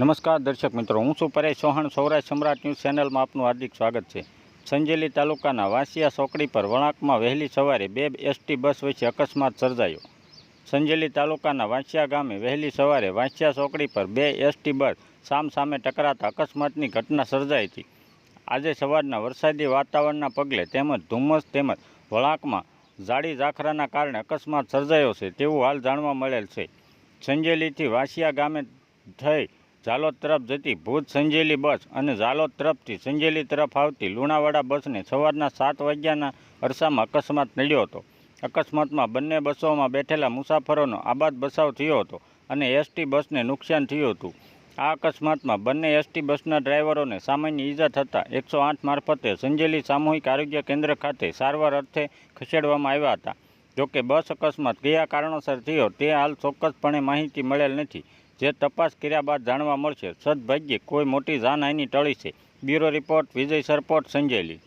નમસ્કાર દર્શક મિત્રો, હું છું પરેશ ચૌહાણ, સૌરાષ્ટ્ર સમ્રાટ ન્યૂઝ ચેનલમાં આપનું હાર્દિક સ્વાગત છે. સંજેલી તાલુકાના વાંસિયા ચોકડી પર વળાંકમાં વહેલી સવારે બે એસટી બસ વચ્ચે અકસ્માત સર્જાયો. સંજેલી તાલુકાના વાંસિયા ગામે વહેલી સવારે વાંસિયા ચોકડી પર બે એસટી બસ સામ સામે ટકરાતા અકસ્માતની ઘટના સર્જાઈ હતી. આજે સવારના વરસાદી વાતાવરણના પગલે તેમજ ધુમ્મસ તેમજ વળાંકમાં જાડી ઝાખરાના કારણે અકસ્માત સર્જાયો છે તેવું હાલ જાણવા મળેલ છે. સંજેલીથી વાંસિયા ગામે થઈ ઝાલોદ તરફ જતી ભુજ સંજેલી બસ અને ઝાલોદ તરફથી સંજેલી તરફ આવતી લુણાવાડા બસને સવારના સાત વાગ્યાના અરસામાં અકસ્માત નડ્યો હતો. અકસ્માતમાં બંને બસોમાં બેઠેલા મુસાફરોનો આબાદ બચાવ થયો હતો અને એસટી બસને નુકસાન થયું હતું. આ અકસ્માતમાં બંને એસટી બસના ડ્રાઈવરોને સામાન્ય ઈજા થતાં એકસો આઠ મારફતે સંજેલી સામૂહિક આરોગ્ય કેન્દ્ર ખાતે સારવાર અર્થે ખસેડવામાં આવ્યા હતા. જોકે બસ અકસ્માત કયા કારણોસર થયો તે હાલ ચોક્કસપણે માહિતી મળેલ નથી. જે તપાસ કર્યા બાદ જાણવા મળશે. સદભાગ્યે કોઈ મોટી જાનહાનિ ટળી છે. Bureau report, Vijay Sarpot Sanjeli